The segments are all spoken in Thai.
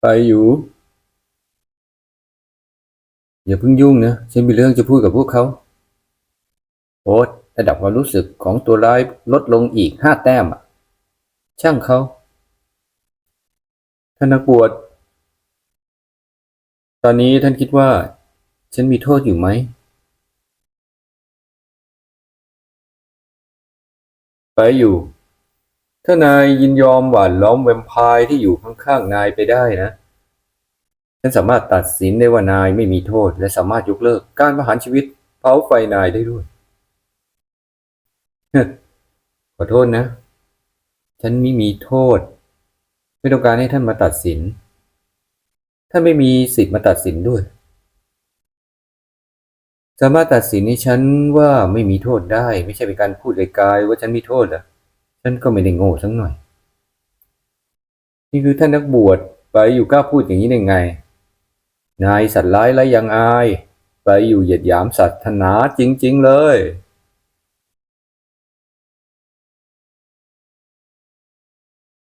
ไปอยู่ อย่าเพิ่งยุ่งนะ ฉันมีเรื่องจะพูดกับพวกเขา โอ๊ตระดับความรู้สึกของตัวร้ายลดลงอีกห้าแต้มอะช่างเขาท่านนักบวชตอนนี้ท่านคิดว่า ฉันมีโทษอยู่ไหม ไปอยู่ ถ้านายยินยอมหว่านล้อมแวมไพร์ที่อยู่ข้างๆนายไปได้นะ ฉันสามารถตัดสินได้ว่านายไม่มีโทษ และสามารถยกเลิกการประหารชีวิตเผาไฟนายได้ด้วยขอโทษนะ ฉันไม่มีโทษ ไม่ต้องการให้ท่านมาตัดสิน ท่านไม่มีสิทธิ์มาตัดสินด้วย สามารถตัดสินให้ฉันว่าไม่มีโทษได้ ไม่ใช่เป็นการพูดไกลๆว่าฉันมีโทษอะ ฉันก็ไม่ได้โง่สักหน่อย นี่คือท่านนักบวชไปอยู่กล้าพูดอย่างนี้ได้ไง นายสัตว์ร้ายไรยังอาย ไปอยู่เหยียดหยามศาสนาจริง ๆ เลย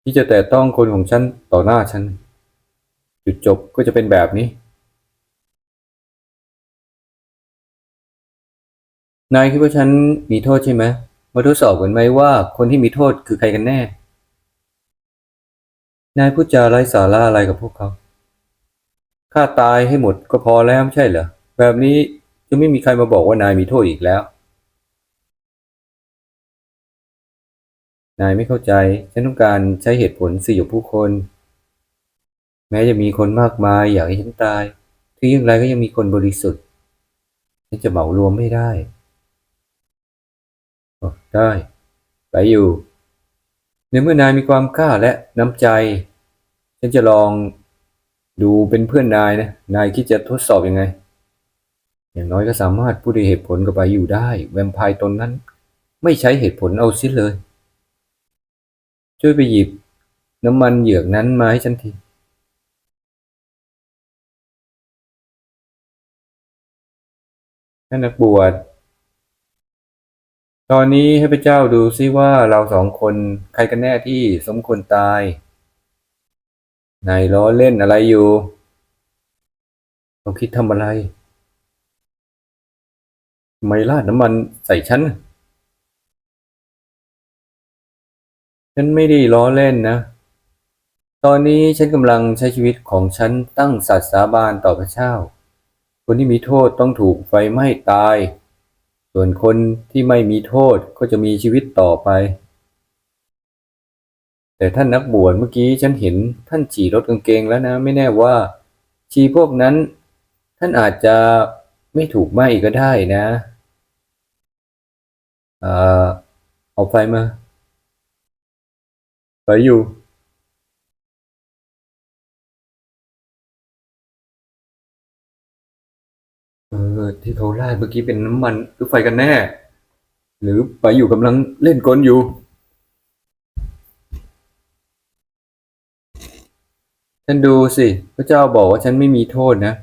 ที่จะแต่ต้องคนของฉันต่อหน้าฉัน จุดจบก็จะเป็นแบบนี้ นายคิดว่าฉันมีโทษใช่ไหม มาทดสอบกันไหมว่าคนที่มีโทษคือใครกันแน่ นายพูดจาไร้สาระอะไรกับพวกเขาฆ่าตายให้หมดก็พอแล้วไม่ใช่เหรอ แบบนี้จะไม่มีใครมาบอกว่านายมีโทษอีกแล้ว นายไม่เข้าใจ ฉันต้องการใช้เหตุผลสี่กับผู้คน แม้จะมีคนมากมายอยากให้ฉันตาย ถึงอย่างไรก็ยังมีคนบริสุทธิ์ ฉันจะเหมารวมไม่ได้ ได้ ไปอยู่ ในเมื่อนายมีความกล้าและน้ำใจ ฉันจะลองดูเป็นเพื่อนนายนะ นายคิดจะทดสอบยังไง อย่างน้อยก็สามารถพูดด้วยเหตุผลกับไปอยู่ได้ แวมไพร์ตนนั้น ไม่ใช้เหตุผลเอาซิเลย ช่วยไปหยิบน้ำมันเหยือกนั้นมาให้ฉันทีท่านนักบวช ตอนนี้ให้พระเจ้าดูซิว่าเราสองคนใครกันแน่ที่สมควรตายนายล้อเล่นอะไรอยู่เราคิดทำอะไรไมราดน้ำมันใส่ฉัน ฉันไม่ได้ล้อเล่นนะ ตอนนี้ฉันกำลังใช้ชีวิตของฉันตั้งสัตย์สาบานต่อพระเจ้า คนที่มีโทษต้องถูกไฟไหม้ตาย ส่วนคนที่ไม่มีโทษก็จะมีชีวิตต่อไป แต่ท่านนักบวชเมื่อกี้ฉันเห็นท่านฉี่รถกางเกงแล้วนะ ไม่แน่ว่าฉีพวกนั้น ท่านอาจจะไม่ถูกไหม้ก็ได้นะเอ่อเอาไฟมา ไปอยู่ ที่เขาราดเมื่อกี้เป็นน้ำมันหรือไฟกันแน่ หรือไปอยู่กำลังเล่นกลอยู่ฉันดูสิพระเจ้าบอกว่าฉันไม่มีโทษนะ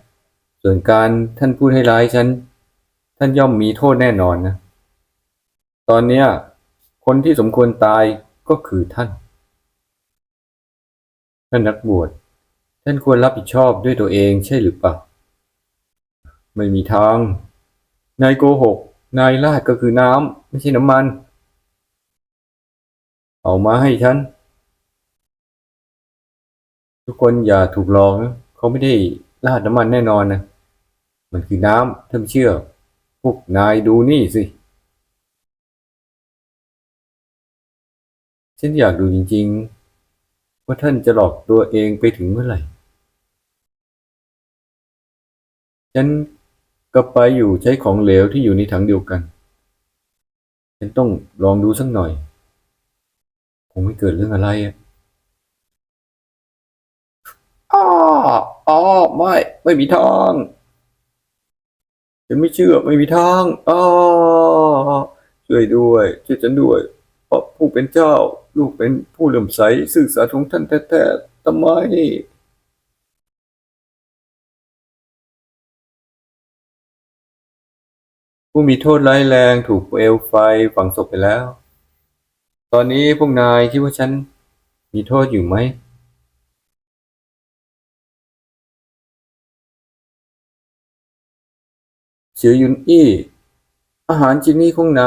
ส่วนการท่านพูดให้ร้ายฉัน ท่านย่อมมีโทษแน่นอนนะ ตอนเนี้ยคนที่สมควรตายก็คือท่าน ท่านนักบวชท่านควรรับผิดชอบด้วยตัวเองใช่หรือเปล่า ไม่มีทาง นายโกหก นายลาดก็คือน้ำไม่ใช่น้ำมัน เอามาให้ฉัน ทุกคนอย่าถูกหลอกนะเขาไม่ได้ลาดน้ำมันแน่นอนนะ มันคือน้ำท่านไม่เชื่อ พวกนายดูนี่สิ ฉันอยากดูจริง ๆ ว่าท่านจะหลอกตัวเองไปถึงเมื่อไหร่ฉัน ก็ไปอยู่ใช้ของเหลวที่อยู่ในถังเดียวกัน ฉันต้องลองดูสักหน่อย คงไม่เกิดเรื่องอะไรอะอ้ออ้อไม่ ไม่มีทางฉันไม่เชื่อไม่มีทางอ้อช่วยด้วยช่วยฉันด้วยเพราะผู้เป็นเจ้า ลูกเป็นผู้เลื่อมใส สื่อสารของท่านแท้ๆทำไม ผู้มีโทษร้ายแรงถูกเอลไฟฝังศพไปแล้ว ตอนนี้พวกนายคิดว่าฉันมีโทษอยู่ไหม เสือยุนอี้ อาหารจินี่คงนา